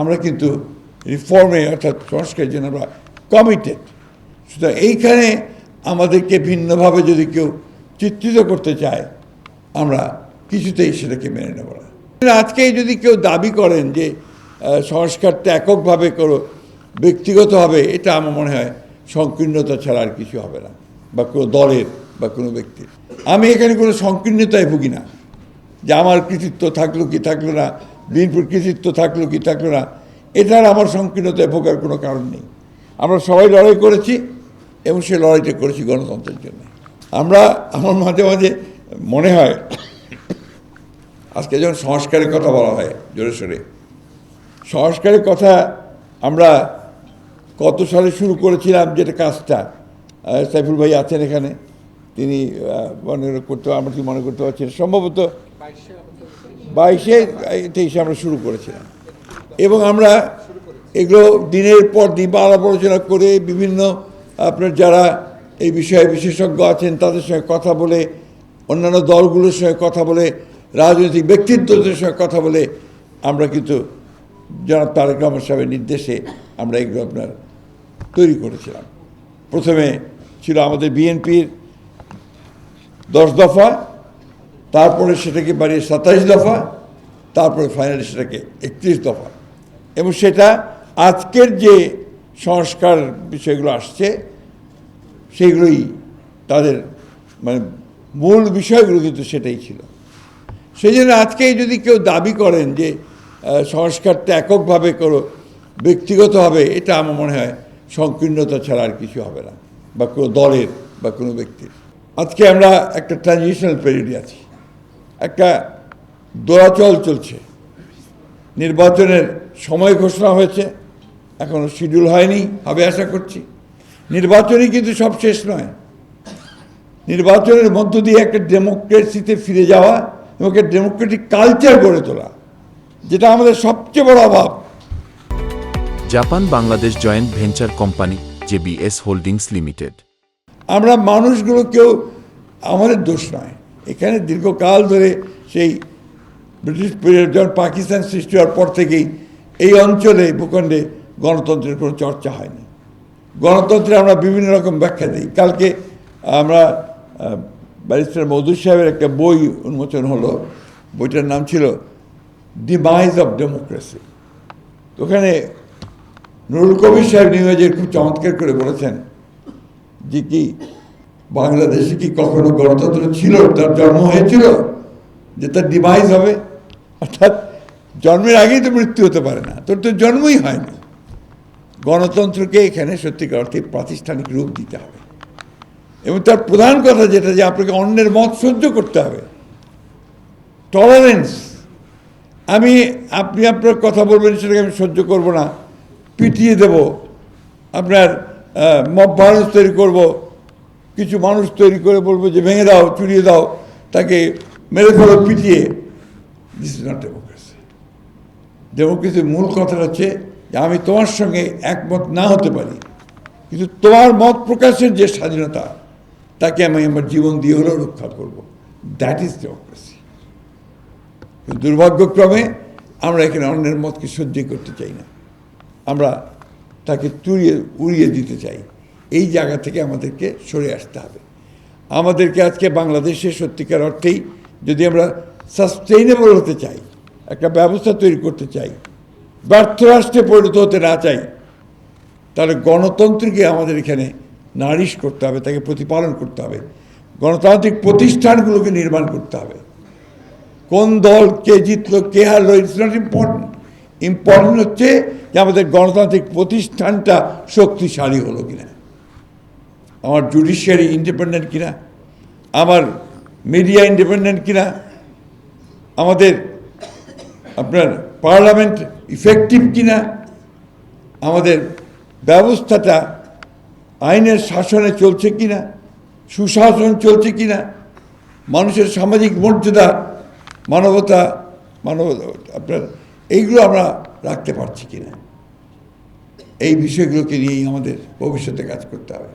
আমরা কিন্তু রিফর্মে, অর্থাৎ সংস্কারের জন্য আমরা কমিটেড সুতরাং এইখানে আমাদেরকে ভিন্নভাবে যদি কেউ চিত্রিত করতে চায়, আমরা কিছুতেই সেটাকে মেনে নেব না। আজকে যদি কেউ দাবি করেন যে সংস্কারটা এককভাবে করো, ব্যক্তিগতভাবে, এটা আমার মনে হয় সংকীর্ণতা ছাড়া আর কিছু হবে না, বা কোনো দলের বা কোনো ব্যক্তির। আমি এখানে কোনো সংকীর্ণতায় ভুগি না। যে আমার কৃতিত্ব থাকল কি থাকল না, বিএনপির কৃতিত্ব থাকল কি থাকল না, এটার আমার সংকীর্ণতায় ভোগার কোনো কারণ নেই। আমরা সবাই লড়াই করেছি এবং সে লড়াইটা করেছি গণতন্ত্রের জন্য। আমরা, আমার মাঝে মাঝে মনে হয়, আজকে যখন সংস্কারের কথা বলা হয়, জোরে সোরে, সংস্কারের কথা আমরা কত সালে শুরু করেছিলাম যেটা কাজটা? সাইফুল ভাই আছেন এখানে, তিনি মনে করতে, আমরা কি মনে করতে পারছি। সম্ভবত বাইশে তেইশে আমরা শুরু করেছিলাম। এবং আমরা এগুলো দিনের পর দিন আলাপ আলোচনা করে বিভিন্ন, আপনার যারা এই বিষয়ে বিশেষজ্ঞ আছেন, তাদের সঙ্গে কথা বলে, অন্যান্য দলগুলোর সঙ্গে কথা বলে, রাজনৈতিক ব্যক্তিত্বদের সঙ্গে কথা বলে, আমরা কিন্তু জনাব তারেক রহমান সাহেবের নির্দেশে আমরা এগুলো আপনার তৈরি করেছিলাম। প্রথমে ছিল আমাদের বিএনপির দশ দফা তারপরে সেটাকে বাড়িয়ে সাতাইশ দফা, তারপরে ফাইনালি সেটাকে একত্রিশ দফা। এবং সেটা আজকের যে সংস্কার বিষয়গুলো আসছে, সেগুলোই তাদের মানে মূল বিষয়গুলো কিন্তু সেটাই ছিল। সেই জন্য আজকে যদি কেউ দাবি করেন যে সংস্কারটা এককভাবে করো, ব্যক্তিগতভাবে, এটা আমার মনে হয় সংকীর্ণতা ছাড়া আর কিছু হবে না, বা কোনো দলের বা কোনো ব্যক্তির। আজকে আমরা একটা ট্রানজিশনাল পিরিয়ডে আছি। একটা দোলাচল চলছে। নির্বাচনের সময় ঘোষণা হয়েছে এখনও শিডিউল হয়নি হবে আশা করছি। নির্বাচনই কিন্তু সব শেষ নয়। নির্বাচনের মধ্য দিয়ে একটা ডেমোক্রেসিতে ফিরে যাওয়া এবং একটা ডেমোক্রেটিক কালচার গড়ে তোলা যেটা আমাদের সবচেয়ে বড় অভাব। Japan Bangladesh joint venture company JBS holdings limited. আমরা মানুষগুলো কেউ আমাদের দোষ নয়। এখানে দীর্ঘকাল ধরে সেই ব্রিটিশ পিরিয়ড যখন পাকিস্তান সৃষ্টি হওয়ার পর থেকেই এই অঞ্চলে ভূখণ্ডে গণতন্ত্রের কোনো চর্চা হয়নি। গণতন্ত্রে আমরা বিভিন্ন রকম ব্যাখ্যা দিই। কালকে আমরা ব্যারিস্টার মধুর সাহেবের একটা বই উন্মোচন হলো। বইটার নাম ছিল ডিমাইজ অফ ডেমোক্রেসি ওখানে নুরুল কবির সাহেব নিউজের খুব চমৎকার করে বলেছেন যে কি বাংলাদেশে কি কখনো গণতন্ত্র ছিল? তার জন্ম হয়েছিল যে তার ডিভাইস হবে। অর্থাৎ জন্মের আগেই তো মৃত্যু হতে পারে না। তোর তো জন্মই হয়নি। গণতন্ত্রকে এখানে সত্যিকার অর্থে প্রাতিষ্ঠানিক রূপ দিতে হবে। এবং তার প্রধান কথা যেটা যে আপনাকে অন্যের মত সহ্য করতে হবে। টলারেন্স আমি, আপনি আপনার কথা বলবেন, সেটাকে আমি সহ্য করব না। পিটিয়ে দেব। আপনার মব ভায়োলেন্স তৈরি করব। কিছু মানুষ তৈরি করে বলব যে, ভেঙে দাও, চুরিয়ে দাও। তাকে মেরে ফেলো, পিটিয়ে। দিস ইজ নট ডেমোক্রেসি ডেমোক্রেসির মূল কথাটা হচ্ছে যে, আমি তোমার সঙ্গে একমত না হতে পারি। কিন্তু তোমার মত প্রকাশের যে স্বাধীনতা, তাকে আমি আমার জীবন দিয়ে হলেও রক্ষা করব। দ্যাট ইজ ডেমোক্রেসি দুর্ভাগ্যক্রমে আমরা এখানে অন্যের মতকে সহ্য করতে চাই না। আমরা তাকে তুড়িয়ে উড়িয়ে দিতে চাই। এই জায়গা থেকে আমাদেরকে সরে আসতে হবে। আমাদেরকে আজকে বাংলাদেশে সত্যিকার অর্থেই যদি আমরা সাস্টেইনেবল হতে চাই, একটা ব্যবস্থা তৈরি করতে চাই ব্যর্থ রাষ্ট্রে পরিণত হতে না চাই, তাহলে গণতন্ত্রকে আমাদের এখানে নারিশ করতে হবে, তাকে প্রতিপালন করতে হবে। গণতান্ত্রিক প্রতিষ্ঠানগুলোকে নির্মাণ করতে হবে। কোন দল কে জিতলো, কে হারলো ইটস নট ইম্পর্টেন্ট ইম্পর্টেন্ট হচ্ছে যে আমাদের গণতান্ত্রিক প্রতিষ্ঠানটা শক্তিশালী হলো কিনা। আমার জুডিশিয়ারি ইন্ডিপেন্ডেন্ট কিনা? আমার মিডিয়া ইন্ডিপেন্ডেন্ট কিনা? আমাদের আপনার পার্লামেন্ট ইফেক্টিভ কিনা? আমাদের ব্যবস্থাটা আইনের শাসনে চলছে কিনা? সুশাসন চলছে কিনা? মানুষের সামাজিক মর্যাদা, মানবতা, মানব, আপনার এইগুলো আমরা রাখতে পারছি কিনা? এই বিষয়গুলোকে নিয়েই আমাদের ভবিষ্যতে কাজ করতে হবে।